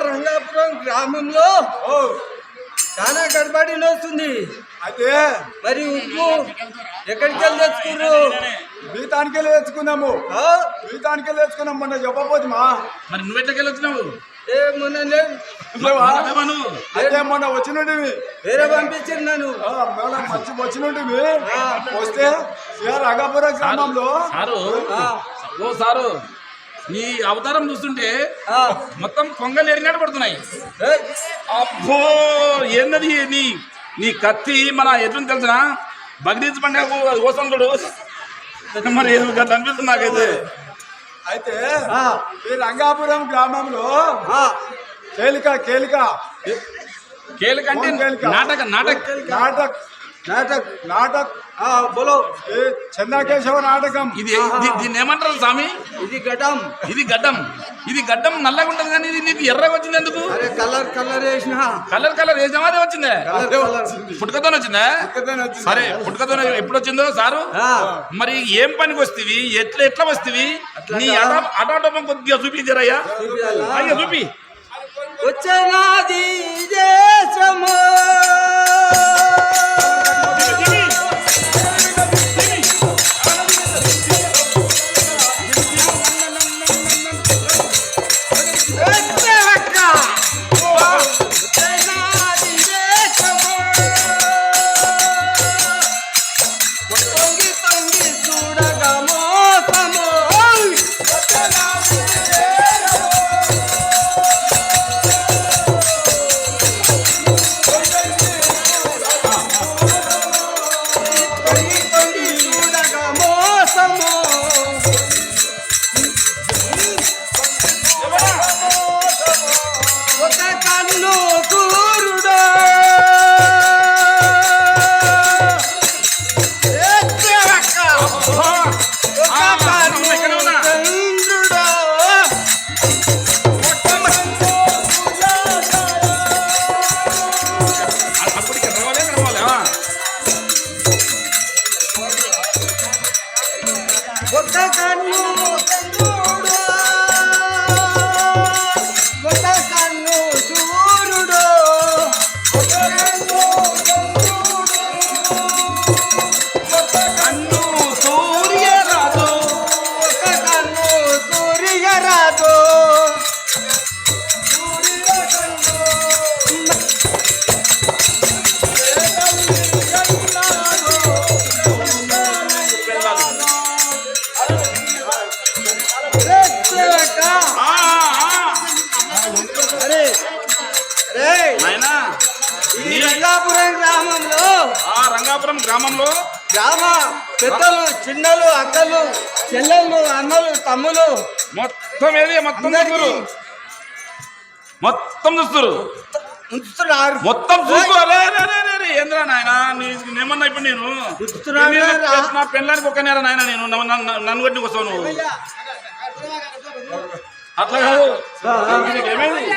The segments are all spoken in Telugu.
రంగాపురం గ్రామంలో ఓ చాలా గడబడి వస్తుంది. అయితే మరి ఉప్పు ఎక్కడికి వెళ్ళి తెచ్చుకున్నారు బీతానికి వెళ్ళి తెచ్చుకున్నాము ఆ? బీతానికి వెళ్ళి తెచ్చుకున్నాం మొన్న చెప్పబోతు మా. మరి నువ్వు ఎట్లకెళ్ళి వచ్చినావు? ఏ మొన్న అయితే మొన్న వచ్చినట్టువి వేరే పంపించారు నన్ను. ఆ, మొన్న మంచి వచ్చినట్టువి వస్తే అగాపురం గ్రామంలో సారు. ఆ, ఓ సారు. నీ అవతారం చూస్తుంటే ఆ. మొత్తం కొంగలు ఎరిగినట్టు పడుతున్నాయి. ఏ, అబ్బో ఏందది నీ నీ కత్తి మన ఎటువంటి తెలిసిన బగ్రీద్ పండుగ కోసం చూడు. మరి అనిపిస్తుంది నాకైతే. అయితే ఆ, ఈ రంగాపురం గ్రామంలో ఆ, కేలిక కేలిక. కేలకంటే కేలిక. నాటక నాటక నాటక్ నాటక్ నాటక్ బోలో ఈ చెన్నకేశవ నాటకం. ఇది దీన్ని ఏమంటారు స్వామి? ఇది ఘటం ఇది గడ్డం. ఇది గడ్డం నల్లగా ఉంటుంది కానీ ఇది నీకు ఎర్రగా వచ్చింది ఎందుకు? కలర్ కలర్ వేసిన. కలర్ కలర్ వేసినావా? అదే వచ్చిందే? పుట్టుకతో వచ్చిందా. సరే పుట్టుకతో ఎప్పుడు వచ్చిందో సారు? మరి ఏం పనికి వస్తీవి? ఎట్లా ఎట్లా వస్తీవి? నీ అటా అటాటోపం కొద్దిగా చూపించారయ్యా? అయ్యా చూపి. వచ్చనాది మోసము ఒక రంగాపురం గ్రామంలో. ఆ రంగాపురం గ్రామంలో గ్రామ పెద్దలు చిన్నలు అక్కలు చెల్లెళ్ళు అన్నలు తమ్ములు. మొత్తం ఏది? మొత్తం చూస్తురు. మొత్తం చూస్తురు. ఉంచుతున్నారు. మొత్తం అరే, ఏంద్రా నాయన? నేనేమన్నా ఇప్పుడు నేను. నా పెళ్ళానికి ఒక నేర నాయన నేను. నన్ను- కొట్టి వస్తావు నువ్వు అట్లా కాదు. ఏమైంది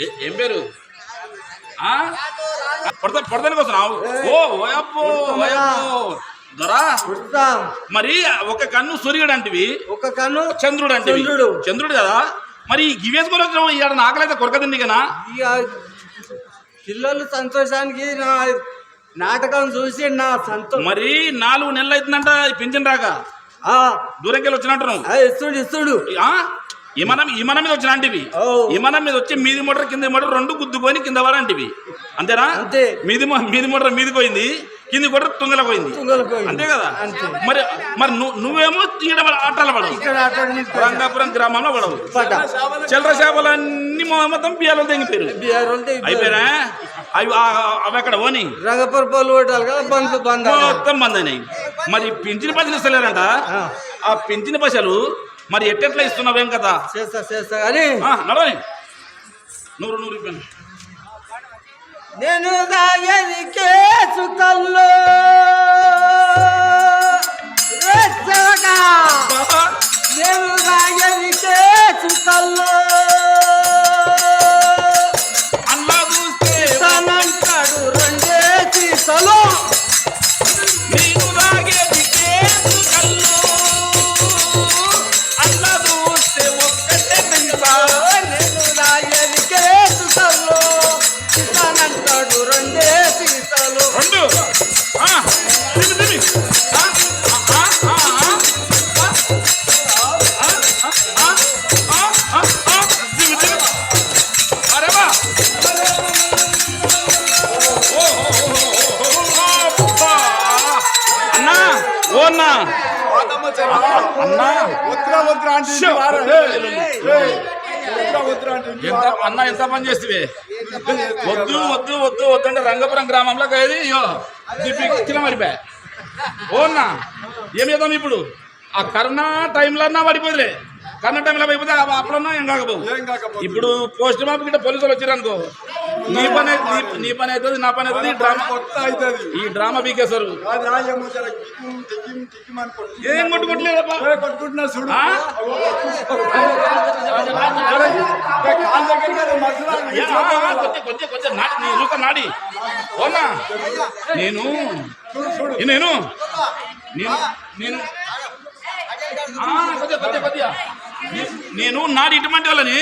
ఏ- పేరు? ఆ? పడతా పడతానికి వస్తున్నావు ఓ ఓయప్పో ఓయప్పో దొరా? మరి ఒక కన్ను సూర్యుడు అంటివి. ఒక కన్ను చంద్రుడు అంటివి. చంద్రుడు. చంద్రుడు కదా? మరి గివేసుకొని వచ్చినావు ఇక్కడ నాకలైతే కొరకదండి కదా? పిల్లలు సంతోషానికి నా నాటకం చూసి నా సంతో మరి నాలుగు నెలలు అవుతుందంట పింఛన్ రాక. ఆ, దూరంకి వచ్చినట్టు ఇస్తుడు ఇస్తుడు. ఆ? విమానం విమానం మీద వచ్చిన అంటివి ఓ. విమానం మీద వచ్చి మీది మోటార్ కింద మోటార్ రెండు గుద్దుకొని కింద పడంటివి అంతేనా అంతే. మీది మీది మోటార్ మీది పోయింది కింది మోటార్ తుంగల పోయింది. అంతే కదా. మరి మరి నువ్వు నువ్వేమో ఈడ ఆటాల పడవు ఇక్కడ రంగాపురం గ్రామంలో పడవు చిల్లర చేపలన్నీ మొత్తం బియ్యాలు తెగిపోయారు. అయిపోయారా అవి అవి అక్కడ ఓని రంగపురం బంధ మొత్తం బంద్ అయినాయి మరి పింఛన్ పైసలు ఇస్తలేరంట ఆ. ఆ పింఛన్ పైసలు మరి ఎట్టెట్లా ఇస్తున్నావేం కదా? చేస్తా చేస్తా. అని నడవని నూరు నూరు ఇవ్వండి. నేను దాయని కేసు రెచ్చగా. నేను దాయని కేసు కల్లో. అన్నా చూస్తే తనంటాడు రెండే సీసలో. ఎంత అన్న ఎంత పని చేస్తే వద్దు వద్దు వద్దు వద్దు అంటే రంగపురం గ్రామంలో ఏది అయ్యో దిప్పిచ్చిన మరిపా ఓన్నా ఏం చేద్దాం ఇప్పుడు? ఆ కరోనా టైంలో అన్నా పడిపోదులే కరోనా టైంలో పడిపోతే అప్పుడన్నా ఏం కాకపోవు. ఇప్పుడు పోస్ట్ మార్క్ గిట్ట పోలీసులు వచ్చారనుకో నీ పని నీ- నీ పని అవుతుంది నా పని అవుతుంది డ్రామా కొత్త అవుతుంది. ఈ డ్రామా కొట్టు. ఏం కొట్టుకోవట్లేదబ్బా ఏ, కొట్టుకుంటున్నా చూడు. నాడి ఓనా నేను నేను నేను నేను నేను నాడి ఇటువంటి వాళ్ళని.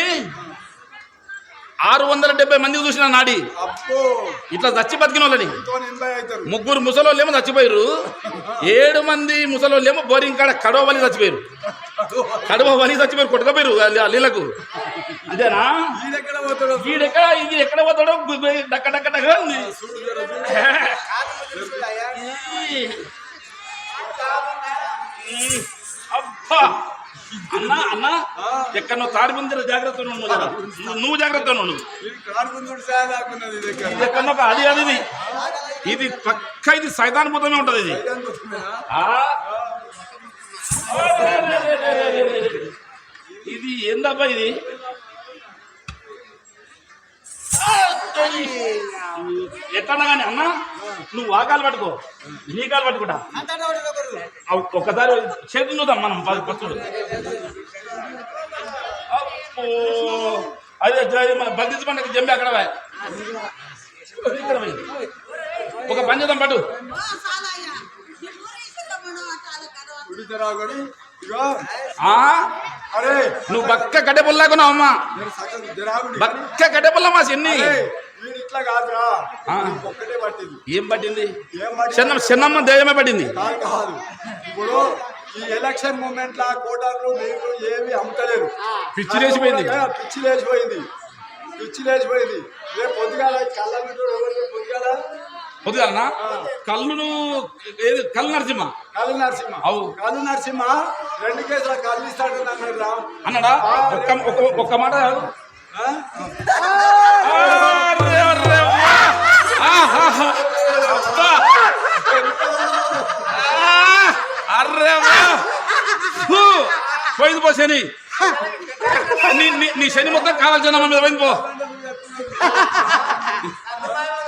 ఆరు వందల డెబ్బై మందికి చూసిన నాడి. ఇట్లా చచ్చి బతికిన వాళ్ళని. ముగ్గురు ముసలోళ్ళేమో చచ్చిపోయారు ఏడు మంది ముసలోళ్ళేమో బోరింగ్ కాడ కడవ వలి చచ్చిపోయారు కడవ వలి చచ్చిపోయారు కొట్టుకపోయారు నీళ్ళకు పోతాడు వీడెక్కడ ఇది ఎక్కడ పోతాడో డక్క డక్క డక్క ఉంది. అబ్బా! అన్నా అన్నా. ఎక్కడ నువ్వు తాడి ముందర జాగ్రత్త ఉండు. నువ్వు- జాగ్రత్త ఉండు. ఎక్కడ అది అది ఇది. ఇది పక్క ఇది సైతాన్ భూతమే ఉంటది ఇది? ఇది ఏందబ్బా ఇది? ఎట్లా కానీ అన్న నువ్వు ఆ కాలు పట్టుకో. నీ కాలు పట్టుకుంటా. ఒక్కసారి చేతులు చూద్దాం మనం పచ్చుడు అదే మన బగ్గిజ్ పండుగ జంబి అక్కడ. ఇక్కడ. ఒక పని చేద్దాం పట్టు అరే. నువ్వు బక్క కట్టె పుల్లాకున్నావు అమ్మా. బక్క కట్టె పుల్ల మా చెన్ని. ఇట్లా కాదురా. ఏం పట్టింది? చిన్నమ్మ దయ్యమే పట్టింది. కాదు కాదు. ఇప్పుడు ఈ ఎలక్షన్ మూమెంట్ లా కోటాలు మీరు ఏమి అమ్ముతలేరు. పిచ్చి లేచిపోయింది. ఆ, పిచ్చి లేచిపోయింది పిచ్చి లేచిపోయింది రేపు పొద్దుగాల కళ్ళ పొద్దుగాల? పొద్దుగాలనా? కళ్ళు ఏది? కళ్ళు నరసింహ? కళ్ళు నరసింహ. అవు. కళ్ళు నరసింహ రెండు కేసుల కళ్ళు ఇస్తాడు అన్నాడు రా. అన్నాడా? ఒక్క మాట పోయింది పో శని. నీ శని మొత్తం కావాల్సిన మీద పోయింది పో.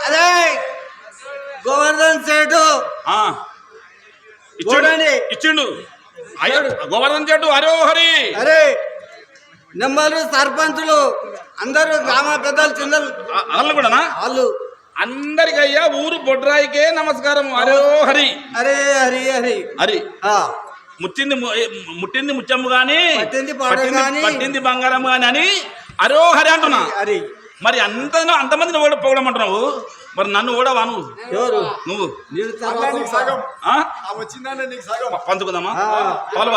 అదే గోవర్ధన్ సేటు. చూడండి. ఇచ్చిండు. అయ్యో గోవర్ధన్ చెట్టు హరి ఓ హరి అరే నెంబరు సర్పంచులు అందరూ గ్రామ పెద్దలు చిన్నలు. వాళ్ళు కూడానా? వాళ్ళు. అందరికి అయ్యా ఊరు బొడ్రాయికే నమస్కారం. హరి ఓ హరి అరే హరి. హరి. హరి ఆ, ముట్టింది ముత్యము గాని పట్టింది బంగారం గాని. అని అరో హరి అంటున్నా హరి మరి అంత అంతమందిని ఓడ పొగడమంటున్నావు? మరి నన్ను ఓడవా నువ్వు? ఎవరు? నువ్వు? పంచుకుందామా. పాలు